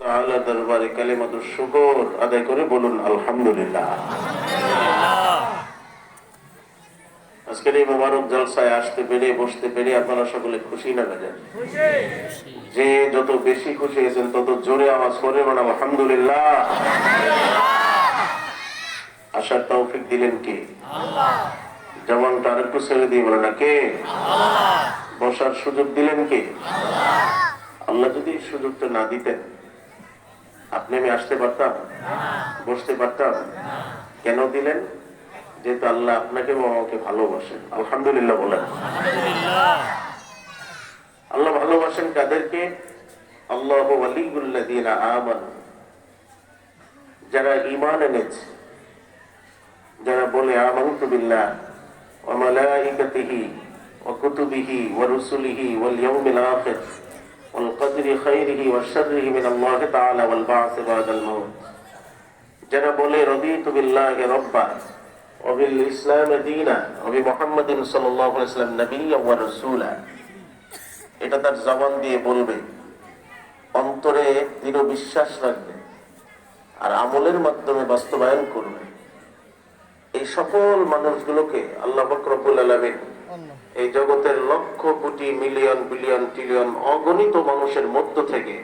তাআলা দরবারে কালিমাতুর শুকর আদায় করে বলুন আলহামদুলিল্লাহ। আজকের এই মোবারক জলসায় আসতে পেরে বসতে পেরে আপনারা সকলে খুশি না বেজান যে যত বেশি খুশি হয়েছেন তত জোরে আওয়াজ করে মানে আলহামদুলিল্লাহ। আসার তৌফিক দিলেন কি? যেমনটা আরেকটু ছেড়ে দিয়ে বলে না কে বসার সুযোগ দিলেন কি? আল্লাহ। যদি সুযোগটা না দিতেন আপনি আমি আসতে পারতাম? বসতে পারতাম? কেন দিলেন? যেহেতু আল্লাহ আপনাকে এবং আমাকে ভালোবাসেন। আলহামদুলিল্লাহ বলেন। আল্লাহ ভালোবাসেন কাদেরকে? আল্লাহ আমানু। যারা ঈমান এনেছে যারা বলে আমানতু বিল্লাহ ওয়া মালাইকাতিহি ওয়া কুতুবিহি ওয়া রুসুলিহি ওয়াল ইয়াউমিল আখির। ওয়া শাররিহি মিন আল্লাহ তাআলা ওয়াল বা'থ বাদাল মাউত। যারা বলে রদিতু বিল্লাহি রাব্বা বিল ইসলাম মুহাম্মাদিন সাল্লাল্লাহু আলাইহি ওয়াসাল্লাম নাবিয়্যান ওয়া রাসূলা। এটা তার জবান দিয়ে বলবে, অন্তরে দৃঢ় বিশ্বাস রাখবে আর আমলের মাধ্যমে বাস্তবায়ন করবে। এই সকল মানুষগুলোকে আল্লাহ ফকরবুল আলমিন এই জগতের lakh crore million billion trillion অগণিত মানুষের মধ্য থেকে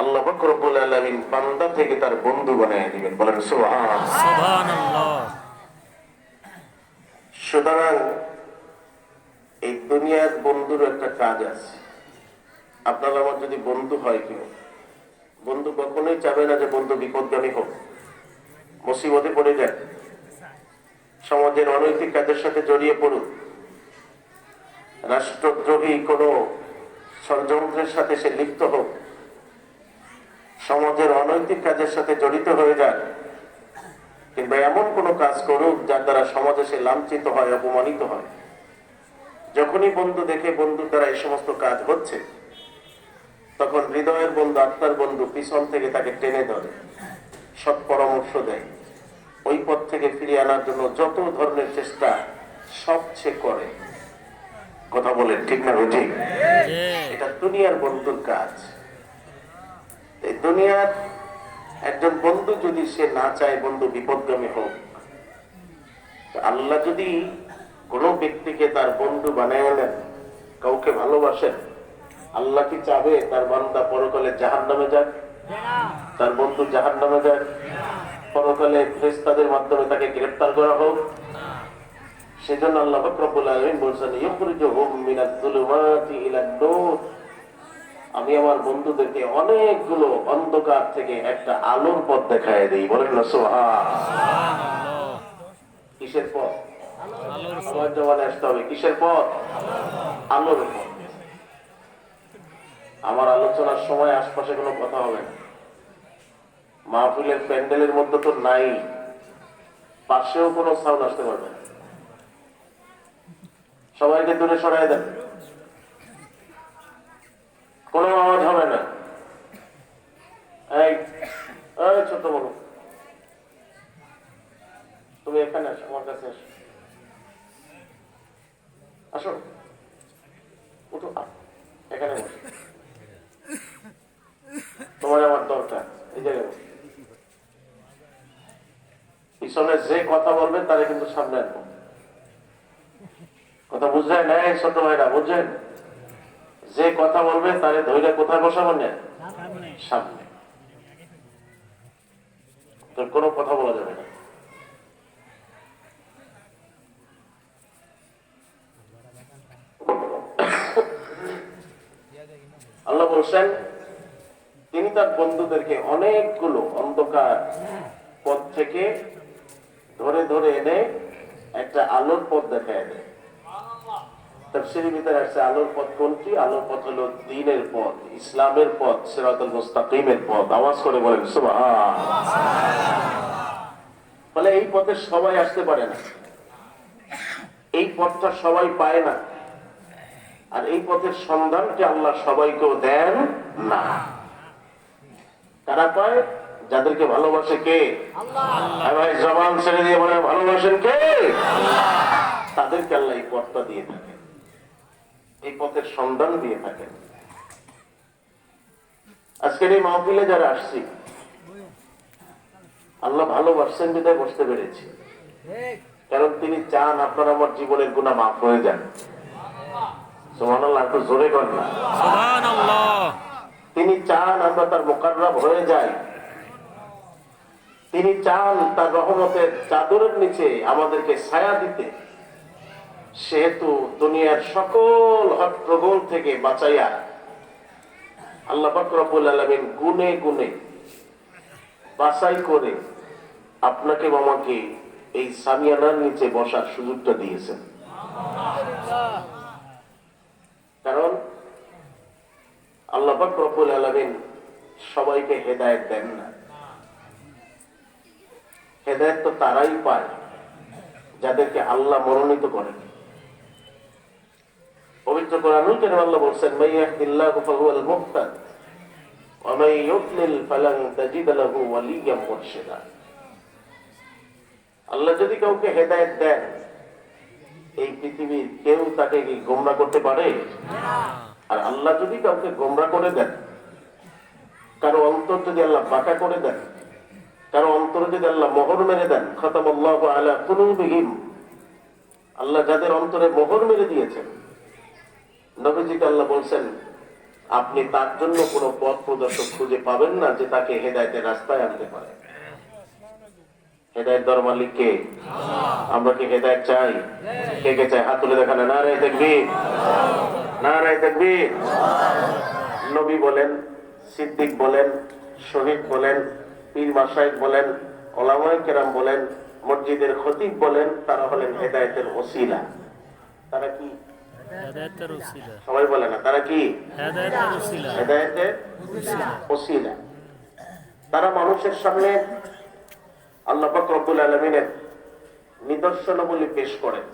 আল্লাহ ফকরবুল আলমিন বান্দা থেকে তার বন্ধু বানিয়ে দিবেন। বলেন সুতরাং এই দুনিয়ার বন্ধুর একটা কাজ আছে। আপনার আমার যদি বন্ধু হয় কেউ বন্ধু কখনোই চাবে না যে বন্ধু বিপদগামী হোক। মুসিবতে পড়ে যায় সমাজের অনৈতিক কাজের সাথে জড়িয়ে পড়ুক। রাষ্ট্রদ্রোহী কোনো ষড়যন্ত্রের সাথে সে লিপ্ত হোক, সমাজের অনৈতিক কাজের সাথে জড়িত হয়ে যাক, কিংবা এমন কোনো কাজ করুক যার দ্বারা সমাজে সে লাঞ্ছিত হয়, অপমানিত হয়। যখনই বন্ধু দেখে বন্ধুর দ্বারা এই সমস্ত কাজ হচ্ছে, তখন হৃদয়ের বন্ধু, আত্মার বন্ধু পিছন থেকে তাকে টেনে ধরে, সৎ পরামর্শ দেয়। ওই পথ থেকে ফিরিয়ে আনার জন্য যত ধরনের চেষ্টা সব করে। কথা বলেন ঠিক না ঠিক? এটা দুনিয়ার বন্ধুর কাজ। এই দুনিয়ার একজন বন্ধু যদি সে না চায় বন্ধু বিপদগামী হোক আল্লাহ যদি কোনো ব্যক্তিকে তার বন্ধু বানায় নেন কাউকে ভালোবাসেন আল্লাহ কি চাবে তার বান্দা পরকালে জাহান নামে যাক? তার বন্ধু জাহান নামে যাক? পরকালে ফেরেশতাদের মাধ্যমে তাকে গ্রেফতার করা হোক? সেজন্য আল্লাহ রব্বুল আলামিন বলছেন মিনাজ যুলুমাতি ইলান নূর আমি আমার বন্ধুদেরকে অনেকগুলো অন্ধকার থেকে একটা আলোর পথ দেখায় দেই। বলেন না সুবহানাল্লাহ। কিসের পথ? আলোর আমার জবানে আসতে হবে কিসের পথ? আলোর পথ। আমার আলোচনার সময় আশপাশে কোনো কথা হবে না। মাহফিলের প্যান্ডেলের মধ্যে তো নাই। পাশেও কোনো সাউন্ড আসতে পারবে না। সবাইকে দূরে সরাই দেন। কোনো আওয়াজ হবে না। ছোট বড়। তুমি এখানে আসো, আমার কাছে আসো। আসো। উঠো এখানে বসো। তোমার আমার দরকার, এই জায়গায় বসো। পিছনে যে কথা বলবে, তারা কিন্তু সামনে আনব। কথা বুঝলেন? এই ছোট ভাইরা, বুঝলেন? যে কথা বলবে তারে ধৈর্য কোথায় বসাবেন না? সামনে। তো কোনো কথা বলা যাবে না। আল্লাহ বলছেন, তিনি তার বন্ধুদেরকে অনেকগুলো অন্ধকার পথ থেকে ধরে ধরে এনে একটা আলোর পথ দেখায় দেয় তাফসীরের ভিতরে আসছে আলোর পথ কোনটি? আলোর পথ হলো দ্বীনের পথ ইসলামের পথ সিরাতুল মুস্তাকিমের পথ। আওয়াজ করে বলেন সুবহান। বলে এই পথে সবাই আসতে পারে না। এই পথটা সবাই পায় না। আর এই পথের সন্ধানটি আল্লাহ সবাইকেও দেন না। কারা পায়? যাদেরকে ভালোবাসে কে? ভাই জবান ছেড়ে দিয়ে বলে ভালোবাসেন কে? তাদেরকে আল্লাহ এই পথটা দিয়ে থাকেন। এই পথের সন্ধান দিয়ে থাকেন। আজকের এই মাহফিলে যারা আসছি আল্লাহ ভালোবাসছেন বিদায় বসতে পেরেছি। কারণ তিনি চান আপনার আমার জীবনের গুণা মাফ হয়ে যান। সুবহানাল্লাহ জোরে কর না। তিনি চান আমরা তার মোকাররব হয়ে যাই। তিনি চান তার রহমতের চাদরের নিচে আমাদেরকে ছায়া দিতে। সেহেতু দুনিয়ার সকল হট্টগোল থেকে বাঁচাইয়া আল্লাহ রব্বুল আলমিন গুনে গুনে বাছাই করে আপনাকে মামাকে এই সামিয়ানার নিচে বসার সুযোগটা দিয়েছেন। কারণ আল্লাহ রব্বুল আলমিন সবাইকে হেদায়ত দেন না। হেদায়ত তো তারাই পায়, যাদেরকে আল্লাহ মনোনীত করেন। পবিত্র কোরআনুল কারীম আল্লাহ বলছেন মাইয়াহদিল্লাহু ফাহুয়াল মুহতাদ ওয়া মান ইউদ্লিল ফালান তাজিদ লাহু ওয়ালিয়্যান মুরশিদা। আল্লাহ যদি কাউকে হেদায়েত দেন, এই পৃথিবীর কেউ তাকে কি গোমরা করতে পারে? আর আল্লাহ যদি কাউকে গোমরা করে দেন, কারও অন্তর যদি আল্লাহ বাঁকা করে দেন, কারও অন্তরে যদি আল্লাহ মোহর মেরে দেন খতম আল্লাহ আলা কুলুবিহিম, আল্লাহ যাদের অন্তরে মোহর মেরে দিয়েছেন নবীজিকে আল্লাহ বলছেন, আপনি তার জন্য কোনো পথ প্রদর্শক খুঁজে পাবেন না যে তাকে হেদায়তের রাস্তায় আনতে পারে। হেদায়ত দর মালিক কে? আমরা কি হেদায়ত চাই? কে কে চাই? হাত তুলে দেখানো না রে দেখবি না রে দেখবি নবী বলেন, সিদ্দিক বলেন, শহীদ বলেন, পীর মাসাইক বলেন ওলামাই কেরাম বলেন, মসজিদের খতিব বলেন, তারা হলেন হেদায়তের ওসিলা। তারা কি হেদায়েতের সবাই বলে না তারা কি? হেদায়েতের উসিলা। হেদায়তের ওসিলা তারা মানুষের সামনে আল্লাহ পাক রব্বুল আলমিনের নিদর্শনাবলী পেশ করেন।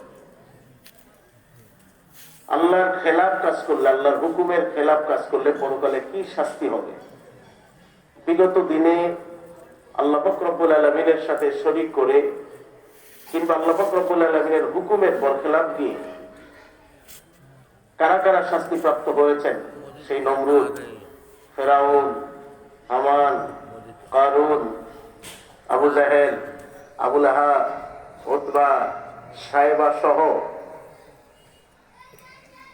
আল্লাহর খেলাফ কাজ করলে আল্লাহর হুকুমের খেলাফ কাজ করলে পরকালে কি শাস্তি হবে? বিগত দিনে আল্লাহ পাক রব্বুল আলমিনের সাথে শরিক করে কিংবা আল্লাহ পাক রব্বুল আলমিনের হুকুমের বরখেলাপ দিয়ে কারা কারা শাস্তি প্রাপ্ত হয়েছেন? সেই নমরুদ, ফেরাউন, হামান, কারুন, আবু জাহেল আবুল আহা সাহেবা সহ।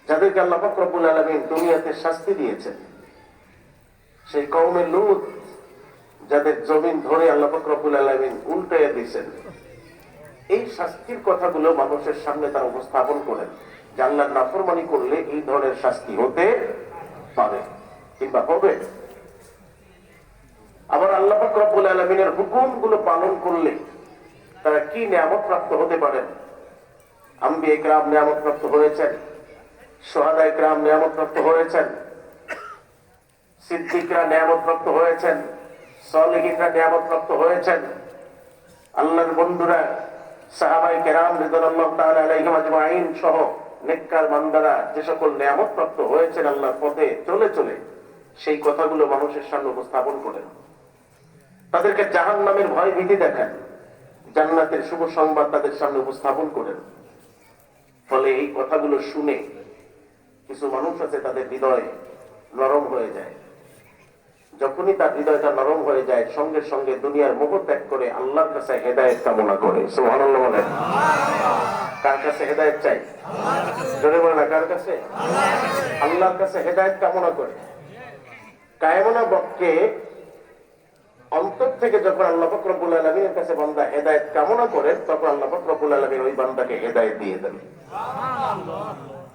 যাদেরকে আল্লাহ ফকরবুল আলমিন দুনিয়াতে শাস্তি দিয়েছেন। সেই কৌমের লুত, যাদের জমিন ধরে আল্লাহ ফকরবুল আলমিন উল্টে দিয়েছেন। এই শাস্তির কথাগুলো মানুষের সামনে তারা উপস্থাপন করেন। জান্নাত নাফরমানি করলে এই ধরনের শাস্তি হতে পারে। কিংবা হবে আবার আল্লাহ রব্বুল আলমিনের হুকুমগুলো পালন করলে তারা কি নিয়ামত প্রাপ্ত হতে পারেন আম্বি একরাম নিয়ামত প্রাপ্ত হয়েছেন সোহাদা একরাম নিয়ামত প্রাপ্ত হয়েছেন, সিদ্দিকরা নিয়ামত প্রাপ্ত হয়েছেন, সলিহিনরা নিয়ামত প্রাপ্ত হয়েছেন, আল্লাহর বন্ধুরা সাহাবাই কেরাম রিদুল্লাহ তাআলা আলাইহিম আজমাইন সহ নেককার বান্দারা যে সকল নিয়ামত প্রাপ্ত হয়েছেন আল্লাহর পথে চলে চলে, সেই কথাগুলো মানুষের সামনে উপস্থাপন করেন। তাদেরকে জাহান নামের ভয় ভীতি দেখান, জান্নাতের শুভ সংবাদ তাদের সামনে উপস্থাপন করেন। ফলে এই কথাগুলো শুনে কিছু মানুষ আছে তাদের হৃদয়ে নরম হয়ে যায়। যখনই তার হৃদয়টা নরম হয়ে যায়, সঙ্গে সঙ্গে দুনিয়ার মোহ ত্যাগ করে আল্লাহর কাছে হেদায়ত কামনা করে। কার কাছে হেদায়ত চাই? জোরে বলে না কার কাছে? আল্লাহর কাছে হেদায়ত কামনা করে। কায়মনা বককে অন্তর থেকে যখন আল্লাহ ফকরবুল কাছে বান্দা হেদায়ত কামনা করে, তখন আল্লাহ ফকরবুল আলমীর ওই বান্দাকে হেদায়ত দিয়ে দেন।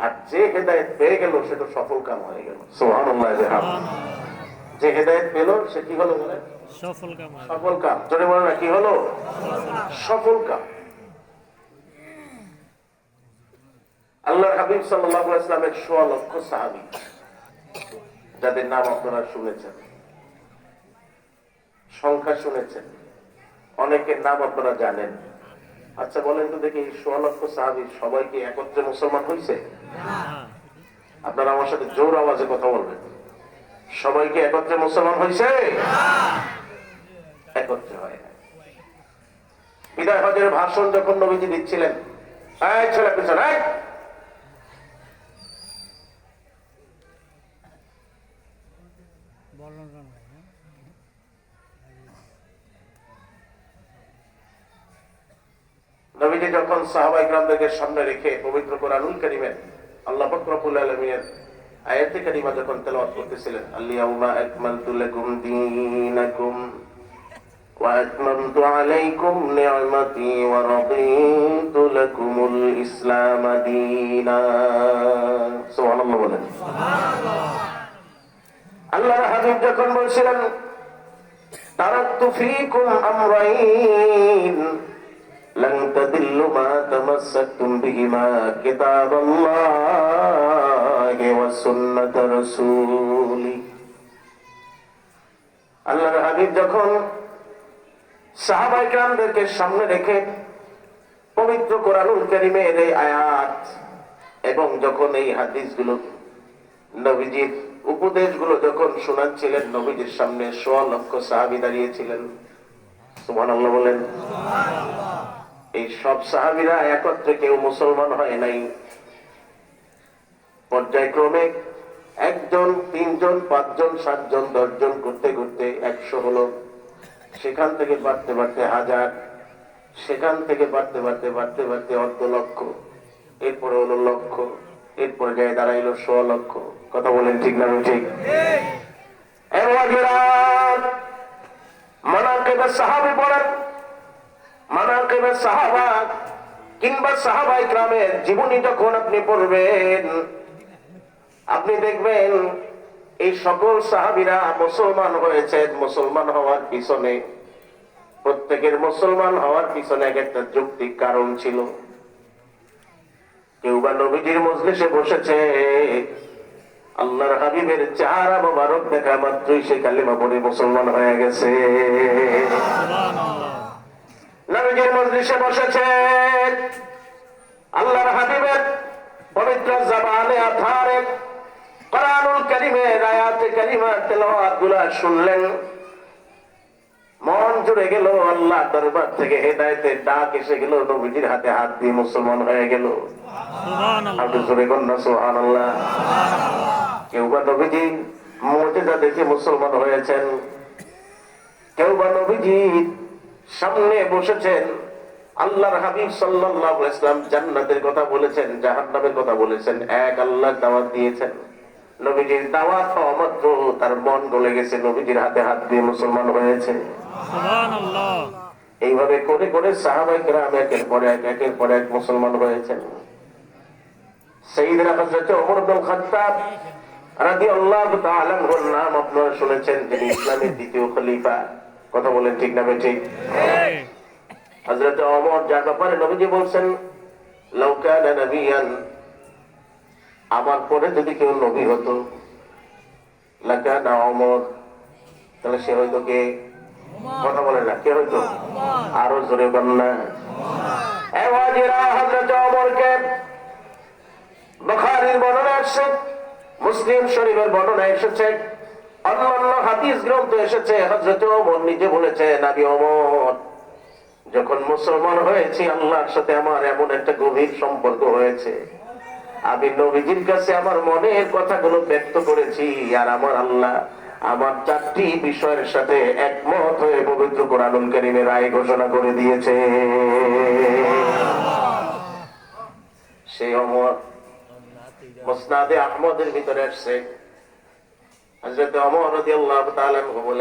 আর যে হেদায়ত পেয়ে গেল সে তো সফল কাম হয়ে গেল। সোহান যে হেদায়ত পেল সে কি হলো সফল কাম জোরে বলে না কি হলো? সফল কাম। আল্লাহ হাবিব সাল্লাহ ইসলামের সোয়া লক্ষ সাহাবি যাদের নাম আপনারা শুনেছেন। সংখ্যা শুনেছেন। অনেকের নাম আপনারা জানেন। আচ্ছা বলেন তো দেখি এই সোয়া লক্ষ সাহাবি সবাইকে একত্রে মুসলমান হয়েছে হ্যাঁ আপনারা আমার সাথে জোর আওয়াজে কথা বলবেন। সবাই কি একত্রে মুসলমান হয়েছে হ্যাঁ। একত্রে হয় বিদায় হজের ভাষণ যখন নবীজি দিচ্ছিলেন নবীজি যখন গ্রামদেরকে সামনে রেখে পবিত্র কোরআনুল করিমেন আল্লাহ ফকরফুল আলমিনের আয়াতে কারিমা যখন তেলাওয়াত করতেছিলেন আল্লিয়াউমা আকমালতু লাকুম দীনাকুম ওয়া আতমামতু আলাইকুম নি'মাতি ওয়া রাদিতু লাকুমুল ইসলাম দীনা। সুবহানাল্লাহ বলেন। সুবহানাল্লাহ। আল্লাহর হাবিব যখন বলছিলেন তারাক্তু ফীকুম আমরাইন لن تضلوا ما تمسكتم بهما كتاب الله وسنة رسوله আল্লাহর হাবিব যখন সাহাবাই গ্রামদেরকে সামনে রেখে পবিত্র কোরআনুল কারিমের এই আয়াত এবং যখন এই হাদিসগুলো নবীজির উপদেশগুলো যখন শোনাচ্ছিলেন নবীজির সামনে সোয়া লক্ষ সাহাবি দাঁড়িয়েছিলেন সুবহানাল্লাহ বলেন এই সব সাহাবিরা একত্রে কেউ মুসলমান হয় নাই। পর্যায়ক্রমে একজন, তিনজন, পাঁচজন, সাতজন, দশজন করতে করতে একশো হলো। সেখান থেকে বাড়তে বাড়তে হাজার। সেখান থেকে বাড়তে বাড়তে বাড়তে বাড়তে অর্ধ লক্ষ। এরপরে হলো লক্ষ। এরপরে যায় দাঁড়াইলো শ লক্ষ। কথা বলেন ঠিক না ঠিক? মানাকেবে সাহাবি বলেন কিংবা জীবনী আপনি পড়বেন, আপনি দেখবেন এই সকল সাহাবিরা মুসলমান হয়েছেন। মুসলমান হওয়ার পিছনে, প্রত্যেকের মুসলমান হওয়ার পিছনে এক একটা যৌক্তিক কারণ ছিল। কেউ বা নবীজির মজলিসে বসেছে, আল্লাহর হাবিবের চেহারা মোবারক দেখা মাত্রই সে কালিমা পড়ে মুসলমান হয়ে গেছে। নবীজির মজলিসে বসেছে। আল্লাহর হাবিবের পবিত্র জবানে আধারে কোরআনুল কারিমের আয়াতে কারিমার তেলাওয়াতগুলা শুনলেন। মন জুড়ে গেল আল্লাহ দরবার থেকে হেদায়েতের ডাক এসে গেল নবীজির হাতে হাত দিয়ে মুসলমান হয়ে গেল। কেউ বা নবীজি মর্যাদা দেখে মুসলমান হয়েছেন কেউ বা নবীজি সামনে বসেছেন আল্লাহর হাবিব আলাইহি ইসলাম জান্নাতের কথা বলেছেন জাহান্নামের কথা বলেছেন এক আল্লাহ দাওয়াত দিয়েছেন। নবীজির দাওয়াত পাওয়া মাত্র তার মন গলে গেছে নবীজির হাতে হাত দিয়ে মুসলমান হয়েছে। এইভাবে করে করে সাহাবাই গ্রাম একের পর এক একের পর এক মুসলমান হয়েছেন। সেইদিনা হজরত ওমর ইবনুল খাত্তাব তাআলা নাম আপনারা শুনেছেন যিনি ইসলামের দ্বিতীয় খলিফা। কথা বলেন ঠিক না ঠিক। হজরত ওমর যার ব্যাপারে নবীজি বলছেন লাউ কানা নবিয়ান আমার পরে যদি কেউ নবী হতো লাকানা ওমর তাহলে সে হয়তো কে? কথা বলে না কে হয়তো? আরও জোরে বন্যা হজরত ওমরকে বুখারীর বর্ণনা এসেছে মুসলিম শরীফের বর্ণনা এসেছে হাদিস গ্রন্থ এসেছে হজরত ওমর নিজে আমি ওমর, যখন মুসলমান হয়েছি, আল্লাহর সাথে আমার এমন একটা গভীর সম্পর্ক হয়েছে। আমি নবীজির কাছে আমার মনের কথাগুলো ব্যক্ত করেছি, আর আমার আল্লাহ আমার চারটি বিষয়ের সাথে একমত হয়ে পবিত্র কোরআনুল কারীমের রায় ঘোষণা করে দিয়েছে। সেই অমর মুসনাদে আহমদের ভিতরে আসছে। হযরত ওমর রাদিয়াল্লাহু তাআলা বলে